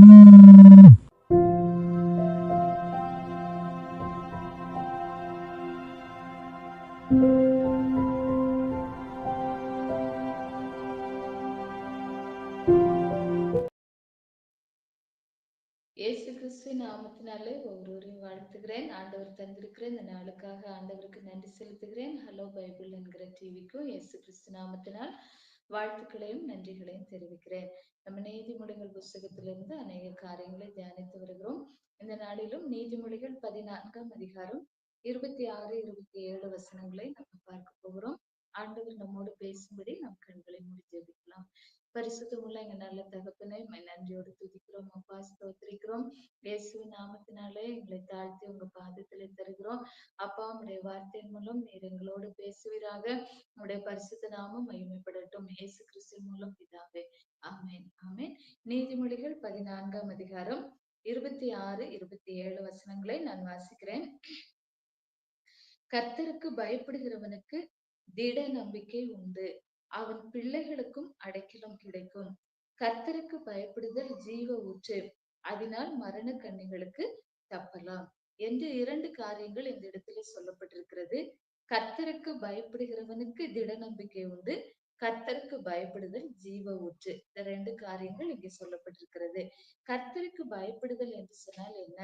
இயேசு கிறிஸ்துவின் நாமத்தினாலே ஒவ்வொருவரையும் வாழ்த்துகிறேன். ஆண்டவர் தந்திருக்கிற இந்த நாளுக்காக ஆண்டவருக்கு நன்றி செலுத்துகிறேன். ஹலோ பைபிள் என்கிற டிவிக்கும் இயேசு கிறிஸ்து நாமத்தினால் வாழ்த்துக்களையும் நன்றிகளையும் தெரிவிக்கிறேன். நம்ம நீதிமொழிகள் புஸ்தகத்திலிருந்து அநேக காரியங்களை தியானித்து வருகிறோம். இந்த நாளிலும் நீதிமொழிகள் பதினான்காம் அதிகாரம் இருபத்தி ஆறு இருபத்தி ஏழு வசனங்களை நம்ம பார்க்க போகிறோம். ஆண்டவர் நம்மோடு பேசும்படி நம் கண்களை மூடி ஜெபிக்கலாம். பரிசுத்தமுள்ள எங்க நல்ல தகப்பனே நன்றியோடு துதிக்கிறோம். அப்பா ஸ்தோத்திரிக்கிறோம். இயேசுவின் நாமத்தினாலே எங்களை தாழ்த்தி உங்க பாதத்துல தருகிறோம். அப்பா உடைய வார்த்தையின் மூலம் நீர் எங்களோடு பேசுவீராக. உடைய பரிசுத்த நாமம் மகிமைப்படட்டும். இயேசு கிறிஸ்து மூலம் இதாவே ஆமேன். ஆமேன். நீதிமொழிகள் பதினான்காம் அதிகாரம் இருபத்தி ஆறு இருபத்தி ஏழு வசனங்களை நான் வாசிக்கிறேன். கர்த்தருக்கு பயப்படுகிறவனுக்கு திட நம்பிக்கை உண்டு. அவன் பிள்ளைகளுக்கும் அடைக்கலம் கிடைக்கும். கர்த்தருக்கு பயப்படுதல் ஜீவ ஊற்று. அதனால் மரண கண்ணிகளுக்கு தப்பலாம். என்று இரண்டு காரியங்கள் இந்த இடத்துல சொல்லப்பட்டிருக்கிறது. கர்த்தருக்கு பயப்படுகிறவனுக்கு திட நம்பிக்கை உண்டு. கர்த்தருக்கு பயப்படுதல் ஜீவ ஊற்று. இந்த ரெண்டு காரியங்கள் இங்கே சொல்லப்பட்டிருக்கிறது. கர்த்தருக்கு பயப்படுதல் என்று சொன்னால் என்ன?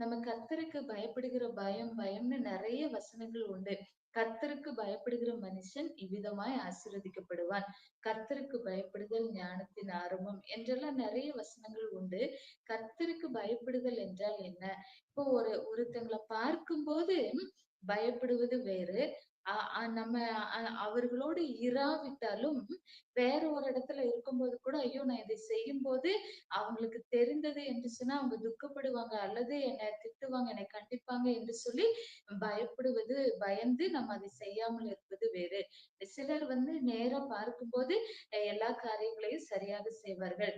நம்ம கர்த்தருக்கு பயப்படுகிற பயம் பயம்னு நிறைய வசனங்கள் உண்டு. கத்தருக்கு பயப்படுகிற மனுஷன் இவ்விதமாய் ஆசீர்வதிக்கப்படுவான். கர்த்தருக்கு பயப்படுதல் ஞானத்தின் ஆரம்பம் என்றெல்லாம் நிறைய வசனங்கள் உண்டு. கர்த்தருக்கு பயப்படுதல் என்றால் என்ன? இப்போ ஒரு ஒருத்தங்களை பார்க்கும்போது பயப்படுவது வேறு. ஆஹ் நம்ம அவர்களோடு இராவிட்டாலும் வேற ஒரு இடத்துல இருக்கும்போது கூட ஐயோ நான் இதை செய்யும் போது அவங்களுக்கு தெரிந்தது என்று சொன்னா அவங்க துக்கப்படுவாங்க. அல்லது என்னை திட்டுவாங்க என்னை கண்டிப்பாங்க என்று சொல்லி பயப்படுவது பயந்து நம்ம அதை செய்யாமல் இருப்பது வேறு. சிலர் வந்து நேரா பார்க்கும்போது எல்லா காரியங்களையும் சரியாக செய்வார்கள்.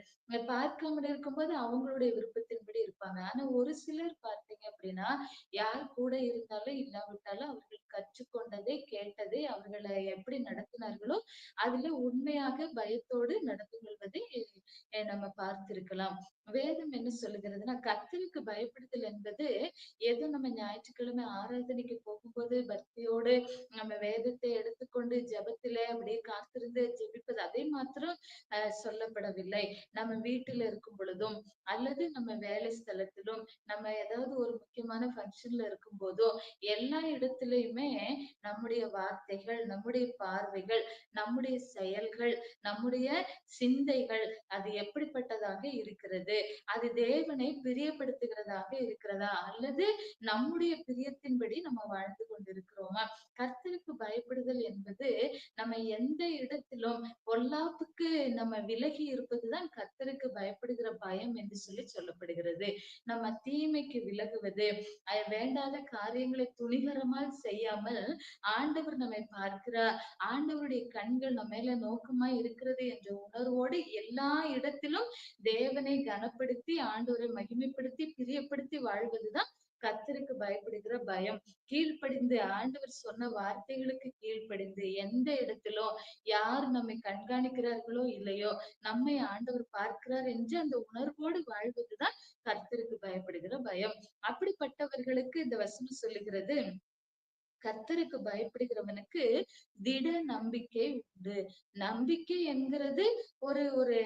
பார்க்காமல் இருக்கும்போது அவங்களுடைய விருப்பத்தின்படி இருப்பாங்க. ஆனா ஒரு சிலர் பார்த்தீங்க அப்படின்னா யார் கூட இருந்தாலும் இல்லாவிட்டாலும் அவர்கள் கற்றுக்கொண்டதை கேட்டதை அவர்களை எப்படி நடத்தினார்களோ அதுல உண்மையாக பயத்தோடு நடந்து கொள்வதை அஹ் நம்ம பார்த்திருக்கலாம். வேதம் என்ன சொல்லுகிறதுனா கர்த்தருக்கு பயப்படுதல் என்பது ஏதோ நம்ம ஞாயிற்றுக்கிழமை ஆராதனைக்கு போகும்போது பக்தியோடு நம்ம வேதத்தை எடுத்துக்கொண்டு ஜெபத்திலே அப்படியே காத்திருந்து ஜெபிப்பது அதை மாத்திரம் அஹ் சொல்லப்படவில்லை. நம்ம வீட்டில இருக்கும் பொழுதும் அல்லது நம்ம வேலை ஸ்தலத்திலும் நம்ம ஏதாவது ஒரு முக்கியமான ஃபங்க்ஷன்ல இருக்கும் போதோ எல்லா இடத்துலயுமே நம்முடைய வார்த்தைகள் நம்முடைய பார்வைகள் நம்முடைய செயல்கள் நம்முடைய சிந்தைகள் அது எப்படிப்பட்டதாக இருக்கிறது? அது தேவனை பிரியப்படுத்துகிறதாக இருக்கிறதா? அல்லது நம்முடைய பிரியத்தின்படி நம்ம வாழ்ந்து கொண்டிருக்கிறோமா? கர்த்தருக்கு பயப்படுதல் என்பது நம்ம எந்த இடத்திலும் பொல்லாப்புக்கு நம்ம விலகி இருப்பதுதான் கர்த்தருக்கு பயப்படுகிற பயம் என்று சொல்லி சொல்லப்படுகிறது. நம்ம தீமைக்கு விலகுவது வேண்டாத காரியங்களை துணிகரமாக செய்யாமல் ஆண்டவர் நம்மை பார்க்கிறார். ஆண்டவருடைய கண்கள் நம்ம மேல நோக்கமாய் இருக்கிறது என்ற உணர்வோடு எல்லா இடத்திலும் தேவனை கனப்படுத்தி ஆண்டவரை மகிமைப்படுத்தி பிரியப்படுத்தி வாழ்வதுதான் கத்தருக்கு பயப்படுகிற பயம். கீழ்ப்படிந்து ஆண்டவர் சொன்ன வார்த்தைகளுக்கு கீழ்ப்படிந்து எந்த இடத்திலும் யார் நம்மை கண்காணிக்கிறார்களோ இல்லையோ நம்மை ஆண்டவர் பார்க்கிறார் என்று அந்த உணர்வோடு வாழ்வதுதான் கர்த்தருக்கு பயப்படுகிற பயம். அப்படிப்பட்டவர்களுக்கு இந்த வசனம் சொல்லுகிறது. கத்தருக்கு பயப்படுகிறவனுக்கு திட நம்பிக்கை உண்டு. நம்பிக்கை என்கிறது ஒரு ஒரு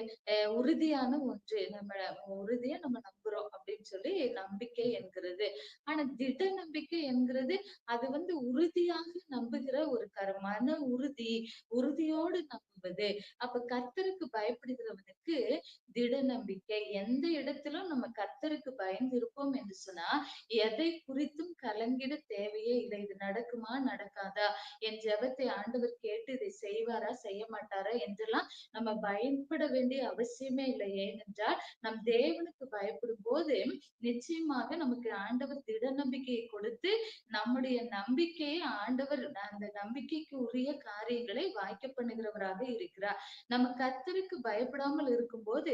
உறுதியான ஒன்று. நம்ம உறுதியா நம்ம நம்புறோம் அப்படின்னு சொல்லி நம்பிக்கை என்கிறது. ஆனா திட நம்பிக்கை என்கிறது அது வந்து உறுதியாக நம்புகிற ஒரு கர மன உறுதி உறுதியோடு நம்புவது. அப்ப கத்தருக்கு பயப்படுகிறவனுக்கு திட நம்பிக்கை. எந்த இடத்திலும் நம்ம கத்தருக்கு பயந்து இருப்போம் என்று சொன்னா எதை குறித்தும் கலங்கிட தேவையே இல்லை இது நடக்குமா நடக்காதா? என் ஜபத்தை ஆண்டவர் கேட்டு இதை செய்வாரா செய்ய மாட்டாரா என்றெல்லாம் நம்ம பயப்பட வேண்டிய அவசியமே இல்லை. ஏனென்றால் நம் தேவனுக்கு பயப்படும் போது நிச்சயமாக நமக்கு ஆண்டவர் திட நம்பிக்கையை கொடுத்து நம்முடைய நம்பிக்கையை ஆண்டவர் அந்த நம்பிக்கைக்கு உரிய காரியங்களை வாய்க்க பண்ணுகிறவராக இருக்கிறார். நம்ம கத்தருக்கு பயப்படாமல் இருக்கும்போது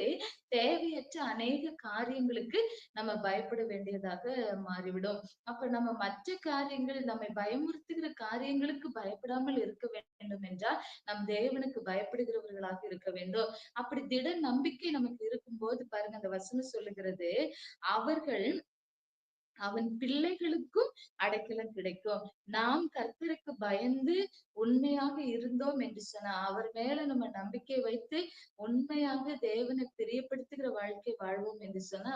தேவையற்ற அநேக காரியங்களுக்கு நம்ம பயப்பட வேண்டியதாக மாறிவிடும். அப்ப நம்ம நம்ம மற்ற காரியங்கள் நம்மை பயமுறுத்துகிற காரியங்களுக்கு பயப்படாமல் இருக்க வேண்டும் என்றால் நம் தேவனுக்கு பயப்படுகிறவர்களாக இருக்க வேண்டும். அப்படி திட நம்பிக்கை நமக்கு இருக்கும்போது பாருங்க அந்த வசனம் சொல்லுகிறது அவர்கள் அவன் பிள்ளைகளுக்கும் அடைக்கலம் கிடைக்கும். நாம் கர்த்தருக்கு பயந்து உண்மையாக இருந்தோம் என்று சொன்னா அவர் மேல நம்ம நம்பிக்கை வைத்து உண்மையாக தேவனை பிரியப்படுத்துகிற வாழ்க்கை வாழ்வோம் என்று சொன்னா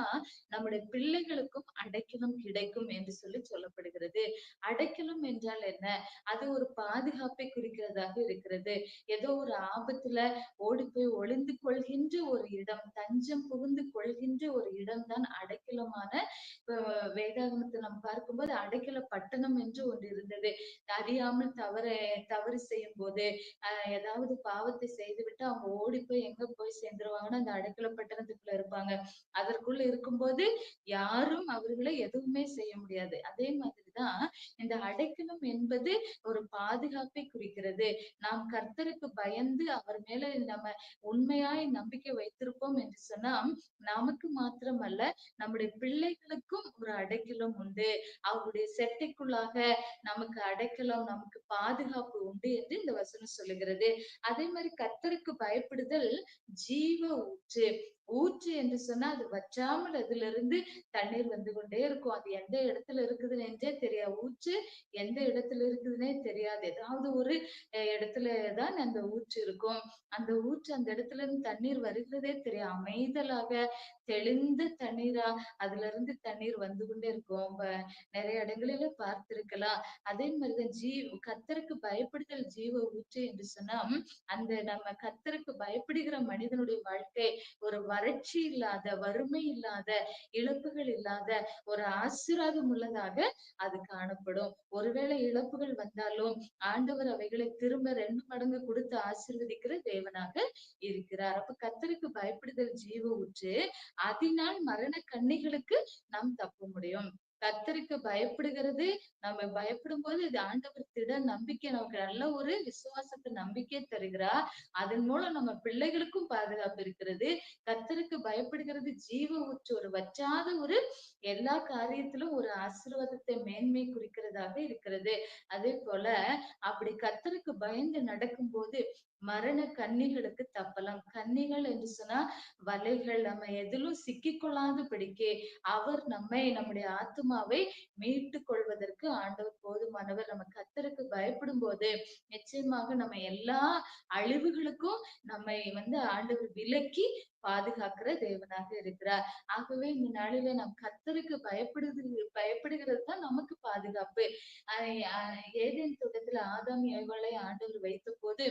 நம்முடைய பிள்ளைகளுக்கும் அடைக்கலம் கிடைக்கும் என்று சொல்லி சொல்லப்படுகிறது. அடைக்கலம் என்றால் என்ன? அது ஒரு பாதுகாப்பை குறிக்கிறதாக இருக்கிறது. ஏதோ ஒரு ஆபத்துல ஓடி போய் ஒளிந்து கொள்கின்ற ஒரு இடம் தஞ்சம் புகுந்து கொள்கின்ற ஒரு இடம் தான் அடைக்கலமான வேத வேதாகமத்தை நாம் பார்க்கும்போது அடைக்கல பட்டணம் என்று ஒன்று இருந்தது. அறியாமல் தவற தவறு செய்யும் போது ஆஹ் ஏதாவது பாவத்தை செய்துவிட்டு அவங்க ஓடி போய் எங்க போய் சேர்ந்துருவாங்கன்னா அந்த அடைக்கல பட்டணத்துக்குள்ள இருப்பாங்க. அதற்குள்ள இருக்கும்போது யாரும் அவர்களை எதுவுமே செய்ய முடியாது. அதே மாதிரி மாதிரிதான் இந்த அடைக்கலம் என்பது ஒரு பாதுகாப்பை குறிக்கிறது. நாம் கர்த்தருக்கு பயந்து அவர் மேல நம்ம உண்மையாய் நம்பிக்கை வைத்திருப்போம் என்று சொன்னா நமக்கு மாத்திரமல்ல நம்முடைய பிள்ளைகளுக்கும் ஒரு அடைக்கலம் உண்டு. அவருடைய செட்டைக்குள்ளாக நமக்கு அடைக்கலம் நமக்கு பாதுகாப்பு உண்டு என்று இந்த வசனம் சொல்லுகிறது. அதே மாதிரி கர்த்தருக்கு பயப்படுதல் ஜீவ ஊற்று. ஊற்று என்று சொன்னா அது வற்றாமல் அதுல இருந்து தண்ணீர் வந்து கொண்டே இருக்கும். அது எந்த இடத்துல இருக்குதுன்னு என்றே தெரியாது. ஊற்று எந்த இடத்துல இருக்குதுன்னே தெரியாது. ஏதாவது ஒரு இடத்துல இடத்துலதான் அந்த ஊற்று இருக்கும். அந்த ஊற்று அந்த இடத்துல இருந்து தண்ணீர் வருகிறதே தெரியும் அமைதலாக தெளிந்த தண்ணீரா அதுல இருந்து தண்ணீர் வந்து கொண்டே இருக்கும். நிறைய இடங்களில பார்த்திருக்கலாம். அதே மாதிரிதான் ஜீ கத்தருக்கு பயப்படுதல் ஜீவ ஊற்று என்று சொன்னா அந்த நம்ம கத்தருக்கு பயப்படுகிற மனிதனுடைய வாழ்க்கை ஒரு வறட்சி இல்லாத வறுமை இல்லாத இழப்புகள் இல்லாத ஒரு ஆசீர்வாதம் உள்ளதாக அது காணப்படும். ஒருவேளை இழப்புகள் வந்தாலும் ஆண்டவர் அவைகளை திரும்ப ரெண்டு மடங்கு கொடுத்து ஆசீர்வதிக்கிற தேவனாக இருக்கிறார். அப்ப கத்தருக்கு பயப்படுதல் ஜீவ உற்று அதனால் மரண கண்ணிகளுக்கு நாம் தப்ப முடியும். கத்தருக்கு பயப்படுகிறது. நம்ம பயப்படும் போது இது ஆண்டவர் திட நம்பிக்கை நமக்கு நல்ல ஒரு விசுவாசத்தை நம்பிக்கை தருகிறார். அதன் மூலம் நம்ம பிள்ளைகளுக்கும் பாதுகாப்பு இருக்கிறது. கத்தருக்கு பயப்படுகிறது ஜீவ ஊற்று ஒரு வச்சாத ஒரு எல்லா காரியத்திலும் ஒரு ஆசீர்வாதத்தை மேன்மை குறிக்கிறதாக இருக்கிறது. அதே போல அப்படி கத்தருக்கு பயந்து நடக்கும்போது மரண கன்னிகளுக்கு தப்பலாம். கன்னிகள் என்று சொன்னா வலைகள் நம்ம எதிலும் சிக்கிக்கொள்ளாத படிக்கே அவர் நம்மை நம்முடைய ஆத்மாவை மீட்டு கொள்வதற்கு ஆண்டவர் போதுமானவர். நம்ம கத்தருக்கு பயப்படும் போது நிச்சயமாக நம்ம எல்லா அழிவுகளுக்கும் நம்மை வந்து ஆண்டவர் விலக்கி பாதுகாக்கிற தேவனாக இருக்கிறார். ஆகவே இந்த நாளில நாம் கத்தருக்கு பயப்படுது பயப்படுகிறது தான் நமக்கு பாதுகாப்பு. ஏதேன் தோட்டத்துல ஆதாம் ஏவாளை ஆண்டவர் வைத்த போது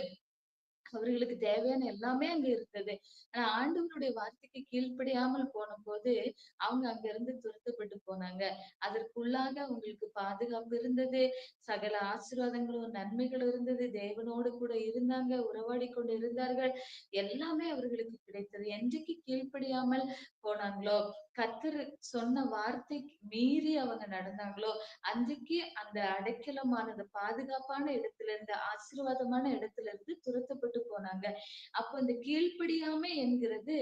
அவர்களுக்கு தேவையான எல்லாமே அங்க இருந்தது. ஆனா ஆண்டவருடைய வார்த்தைக்கு கீழ்ப்படியாமல் போன போது அவங்க அங்க இருந்து துரத்தப்பட்டு போனாங்க. அதற்குள்ளாக அவங்களுக்கு பாதுகாப்பு இருந்தது. சகல ஆசீர்வாதங்களும் நன்மைகளும் இருந்தது. தேவனோடு கூட இருந்தாங்க உறவாடி கொண்டு இருந்தார்கள் எல்லாமே அவர்களுக்கு கிடைத்தது. என்றைக்கு கீழ்ப்படியாமல் போனாங்களோ கத்தர் சொன்ன வார்த்தை மீறி அவங்க நடந்தாங்களோ அன்றைக்கு அந்த அடைக்கலமான அந்த பாதுகாப்பான இடத்துல இருந்து ஆசீர்வாதமான இடத்துல இருந்து துரத்தப்பட்டு சொல்றாங்க. அப்போ இந்த கீழ்ப்படியாமை என்கிறது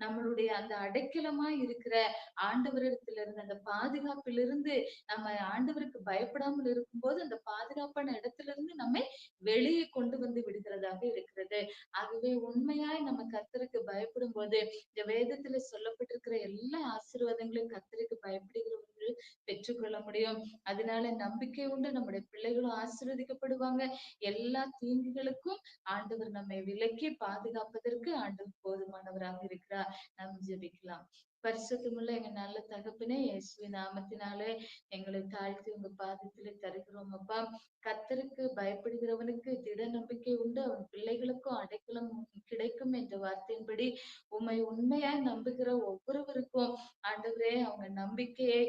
நம்மளுடைய அந்த அடைக்கலமா இருக்கிற ஆண்டவரிடத்துல இருந்து அந்த பாதுகாப்பிலிருந்து நம்ம ஆண்டவருக்கு பயப்படாமல் இருக்கும்போது அந்த பாதுகாப்பான இடத்துல இருந்து நம்மை வெளியே கொண்டு வந்து விடுகிறதாக இருக்கிறது. ஆகவே உண்மையாய் நம்ம கத்தருக்கு பயப்படும் போது இந்த வேதத்துல சொல்லப்பட்டிருக்கிற எல்லா ஆசீர்வாதங்களையும் கத்தருக்கு பயப்படுகிறவர்கள் பெற்றுக்கொள்ள முடியும். அதனால நம்பிக்கை உண்டு. நம்முடைய பிள்ளைகளும் ஆசீர்வதிக்கப்படுவாங்க. எல்லா தீங்குகளுக்கும் ஆண்டவர் நம்மை விலக்கி பாதுகாப்பதற்கு ஆண்டவர் போதுமானவராக இருக்கிறார். நாம் ஜெபிக்கலாம். பரிசுத்தமுள்ள எங்க நல்ல தகப்பனே இயேசுவி நாமத்தினாலே எங்களை தாழ்த்தி உங்க பாதத்துல தருகிறோம் அப்பா. கத்தருக்கு பயப்படுகிறவனுக்கு திட நம்பிக்கை உண்டு. அவன் பிள்ளைகளுக்கும் அடைக்கலம் கிடைக்கும் என்ற வார்த்தையின்படி உண்மை உண்மையாய் நம்புகிற ஒவ்வொருவருக்கும் ஆண்டவரே அவங்க நம்பிக்கையை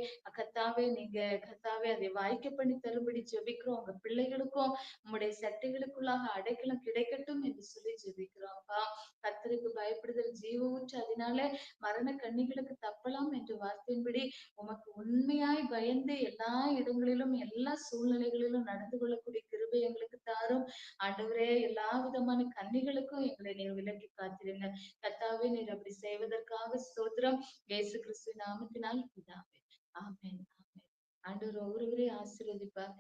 கர்த்தாவே நீங்க கர்த்தாவே அதை வாய்க்க பண்ணி தரும்படி ஜெபிக்கிறோம். உங்க பிள்ளைகளுக்கும் உங்களுடைய சட்டைகளுக்குள்ளாக அடைக்கலம் கிடைக்கட்டும் என்று சொல்லி ஜெபிக்கிறோம்ப்பா கத்தருக்கு பயப்படுதல் ஜீவ அதனால மரண கண்ணிகளுக்கு தப்பலாம் என்று வார்த்தையின்படி உமக்கு உண்மையாய் பயந்து எல்லா இடங்களிலும் எல்லா சூழ்நிலைகளிலும் நடந்து கொள்ளக்கூடிய கிருபை எங்களுக்கு தாரும். ஆண்டவரே எல்லா விதமான கன்னிகளுக்கும் எங்களை நீர் விலக்கி காத்திருங்க. கத்தாவே நீர் அப்படி செய்வதற்காக ஸ்தோத்திரம். இயேசு கிறிஸ்து நாமத்தினால் பிதாவே. ஆமேன் ஆண்டவர் ஒவ்வொருவரையும் ஆசீர்வதிப்பார்.